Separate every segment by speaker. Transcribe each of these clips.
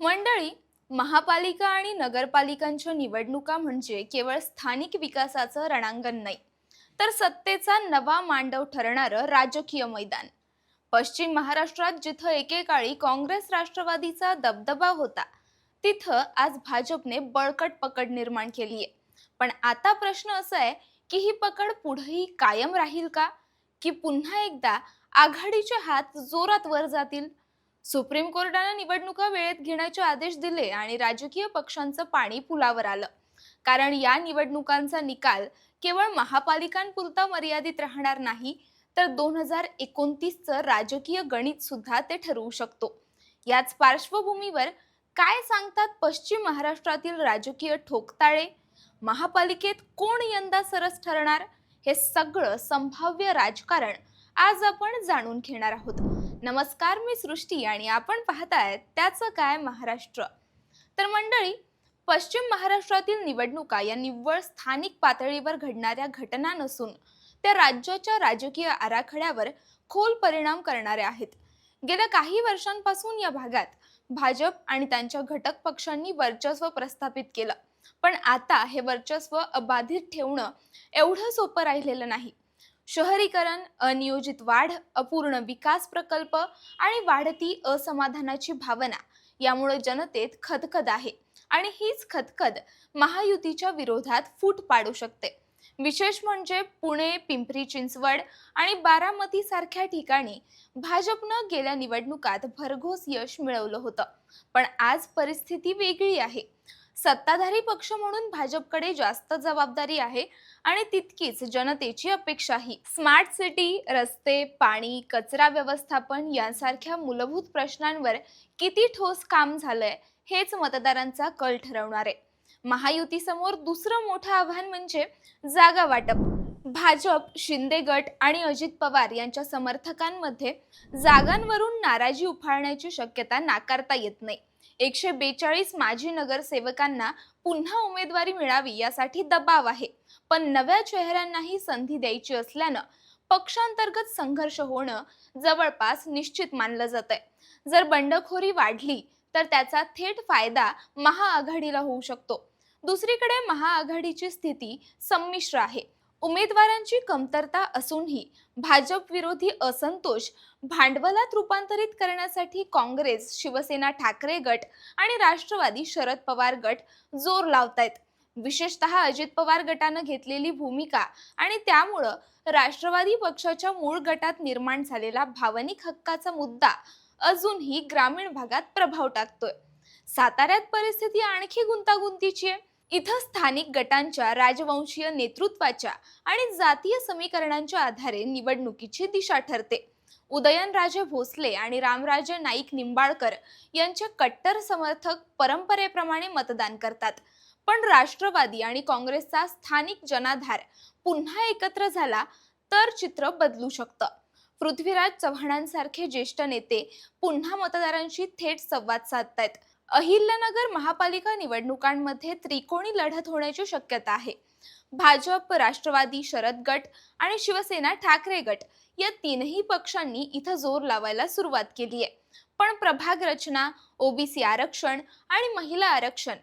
Speaker 1: मंडळी महापालिका आणि नगरपालिकांच्या निवडणुका म्हणजे केवळ स्थानिक विकासाचं रणांगण नाही तर सत्तेचा नवा मांडव ठरणारं राजकीय मैदान. पश्चिम महाराष्ट्रात जिथं एकेकाळी काँग्रेस राष्ट्रवादीचा दबदबा होता तिथं आज भाजपने बळकट पकड निर्माण केली आहे. पण आता प्रश्न असा आहे की ही पकड पुढेही कायम राहील का? की पुन्हा एकदा आघाडीचे हात जोरात वर जातील? सुप्रीम कोर्टानं निवडणुका वेळेत घेण्याचे आदेश दिले आणि राजकीय पक्षांचं पाणी पुलावर आलं. कारण या निवडणुकांचा निकाल केवळ महापालिकांपुरता मर्यादित राहणार नाही तर दोन हजार एकोणतीसचं राजकीय गणित सुद्धा ते ठरवू शकतो. याच पार्श्वभूमीवर काय सांगतात पश्चिम महाराष्ट्रातील राजकीय ठोकताळे? महापालिकेत कोण यंदा सरस ठरणार? हे सगळं संभाव्य राजकारण आज आपण जाणून घेणार आहोत. नमस्कार मी सृष्टी आणि आपण पाहताय त्याचं काय महाराष्ट्र. तर मंडळी पश्चिम महाराष्ट्रातील निवडणुका या निव्वळ स्थानिक पातळीवर घडणाऱ्या घटना नसून त्या राज्याच्या राजकीय आराखड्यावर खोल परिणाम करणाऱ्या आहेत. गेल्या काही वर्षांपासून या भागात भाजप आणि त्यांच्या घटक पक्षांनी वर्चस्व प्रस्थापित केलं. पण आता हे वर्चस्व अबाधित ठेवणं एवढं सोपं राहिलेलं नाही. शहरीकरण अनियोजित वाढ अपूर्ण विकास प्रकल्प आणि वाढती असमाधानाची भावना यामुळे जनतेत खदखद आहे आणि हीच खदखद महायुतीच्या विरोधात फूट पाडू शकते. विशेष म्हणजे पुणे पिंपरी चिंचवड आणि बारामती सारख्या ठिकाणी भाजपनं गेल्या निवडणुकात भरघोस यश मिळवलं होतं. पण आज परिस्थिती वेगळी आहे. सत्ताधारी पक्ष म्हणून भाजपकडे जास्त जबाबदारी आहे आणि तितकीच जनतेची अपेक्षाही. स्मार्ट सिटी रस्ते पाणी कचरा व्यवस्थापन यांसारख्या मूलभूत प्रश्नांवर किती ठोस काम झालंय हेच मतदारांचा कल ठरवणार. आहे महायुतीसमोर दुसरं मोठं आव्हान म्हणजे जागा वाटप. भाजप शिंदे गट आणि अजित पवार यांच्या समर्थकांमध्ये जागांवरून नाराजी उफाळण्याची शक्यता नाकारता येत नाही. एकशे बेचाळीस माजी नगरसेवकांना पुन्हा उमेदवारी मिळावी यासाठी दबाव आहे. पण नव्या चेहऱ्यांनाही संधी द्यायची असल्यानं पक्षांतर्गत संघर्ष होणं जवळपास निश्चित मानलं जात आहे जर बंडखोरी वाढली तर त्याचा थेट फायदा महाआघाडीला होऊ शकतो. दुसरीकडे महाआघाडीची स्थिती संमिश्र आहे. उमेदवारांची कमतरता असूनही भाजप विरोधी असंतोष भांडवलात रूपांतरित करण्यासाठी काँग्रेस शिवसेना ठाकरे गट आणि राष्ट्रवादी शरद पवार गट जोर लावतायत. विशेषतः अजित पवार गटानं घेतलेली भूमिका आणि त्यामुळं राष्ट्रवादी पक्षाच्या मूळ गटात निर्माण झालेला भावनिक हक्काचा मुद्दा अजूनही ग्रामीण भागात प्रभाव टाकतोय. साताऱ्यात परिस्थिती आणखी गुंतागुंतीची आहे. इथं स्थानिक गटांच्या राजवंशीय नेतृत्वाच्या आणि जातीय समीकरणांच्या आधारे निवडणुकीची दिशा ठरते. उदयनराजे भोसले आणि रामराजे नाईक निंबाळकर यांचे कट्टर समर्थक परंपरेप्रमाणे मतदान करतात. पण राष्ट्रवादी आणि काँग्रेसचा स्थानिक जनाधार पुन्हा एकत्र झाला तर चित्र बदलू शकतं. पृथ्वीराज चव्हाणांसारखे ज्येष्ठ नेते पुन्हा मतदारांशी थेट संवाद साधतायत. अहिल्यानगर महापालिका निवडणुकांमध्ये त्रिकोणी लढत होण्याची शक्यता आहे. भाजप राष्ट्रवादी शरद गट आणि शिवसेना ठाकरे गट या तीनही पक्षांनी इथं जोर लावायला सुरुवात केली आहे. पण प्रभाग रचना ओबीसी आरक्षण आणि महिला आरक्षण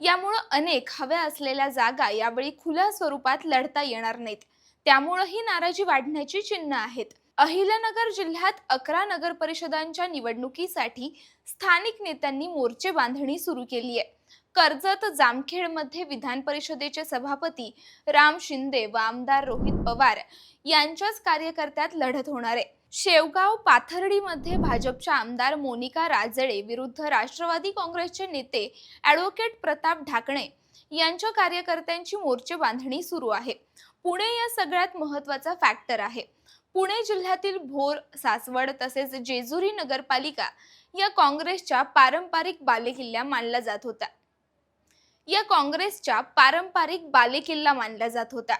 Speaker 1: यामुळं अनेक हव्या असलेल्या जागा यावेळी खुल्या स्वरूपात लढता येणार नाहीत. त्यामुळं ही नाराजी वाढण्याची चिन्ह आहेत. अहिल्यानगर जिल्ह्यात अकरा नगर परिषदांच्या निवडणुकीसाठी स्थानिक नेत्यांनी मोर्चे बांधणी सुरू केली आहे. कर्जत जामखेडमध्ये विधान परिषदेचे सभापती राम शिंदे व आमदार रोहित पवार यांच्याच कार्यकर्त्यात लढत होणार आहे. शेवगाव पाथर्डीमध्ये भाजपच्या आमदार मोनिका राजळे विरुद्ध राष्ट्रवादी काँग्रेसचे नेते ॲडव्होकेट प्रताप ढाकणे यांच्या कार्यकर्त्यांची मोर्चे बांधणी सुरू आहे. पुणे या सगळ्यात महत्त्वाचा फॅक्टर आहे. पुणे जिल्ह्यातील भोर सासवड तसेच जेजुरी नगरपालिका या काँग्रेसच्या पारंपरिक बालेकिल्ल्या मानल्या जात होता. या काँग्रेसच्या पारंपरिक बालेकिल्ला मानल्या जात होता.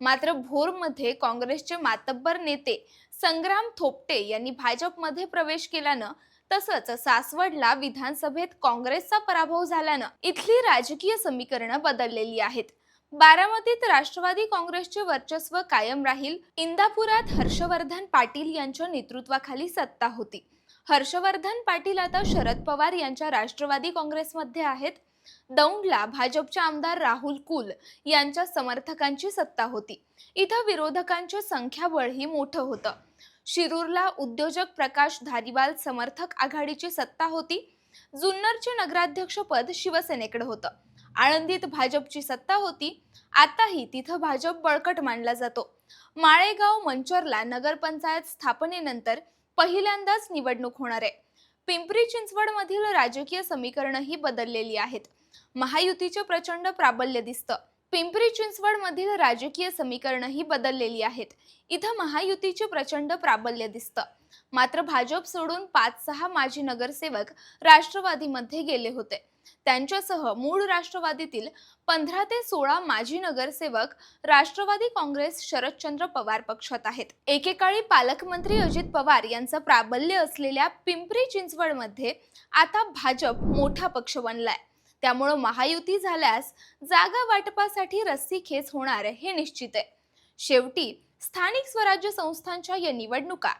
Speaker 1: मात्र भोरमध्ये काँग्रेसचे मातब्बर नेते संग्राम थोपटे यांनी भाजपमध्ये प्रवेश केल्यानं तसंच सासवडला विधानसभेत काँग्रेसचा पराभव झाल्यानं इथली राजकीय समीकरणं बदललेली आहेत. बारामतीत राष्ट्रवादी काँग्रेसचे वर्चस्व कायम राहील. इंदापुरात हर्षवर्धन पाटील यांच्या नेतृत्वाखाली सत्ता होती. हर्षवर्धन पाटील आता शरद पवार यांच्या राष्ट्रवादी काँग्रेसमध्ये आहेत. दौंडला भाजपचे आमदार राहुल कुल यांच्या समर्थकांची सत्ता होती. इथं विरोधकांचे संख्याबळही मोठं होतं. शिरूरला उद्योजक प्रकाश धारीवाल समर्थक आघाडीची सत्ता होती. जुन्नरचे नगराध्यक्षपद शिवसेनेकडे होतं. आळंदीत भाजपची सत्ता होती आताही तिथं भाजप बळकट मानला जातो. माळेगाव मंचरला नगरपंचायत स्थापनेनंतर पहिल्यांदाच निवडणूक होणार आहे. पिंपरी चिंचवडमधील राजकीय समीकरणंही बदललेली आहेत. महायुतीचे प्रचंड प्राबल्य दिसतं. पिंपरी चिंचवडमधील राजकीय समीकरणंही बदललेली आहेत. इथं महायुतीचे प्रचंड प्राबल्य दिसतं. मात्र भाजप सोडून पाच सहा माजी नगरसेवक राष्ट्रवादीमध्ये गेले होते. त्यांच्यासह मूळ राष्ट्रवादीतील पंधरा ते सोळा माजी नगरसेवक राष्ट्रवादी काँग्रेस शरदचंद्र पवार पक्षात आहेत. एकेकाळी पालकमंत्री अजित पवार यांचं प्राबल्य असलेल्या पिंपरी चिंचवडमध्ये आता भाजप मोठा पक्ष बनलाय. त्यामुळं महायुती झाल्यास जागा वाटपासाठी रस्सीखेच होणार हे निश्चित आहे. शेवटी स्थानिक स्वराज्य संस्थांच्या या निवडणुका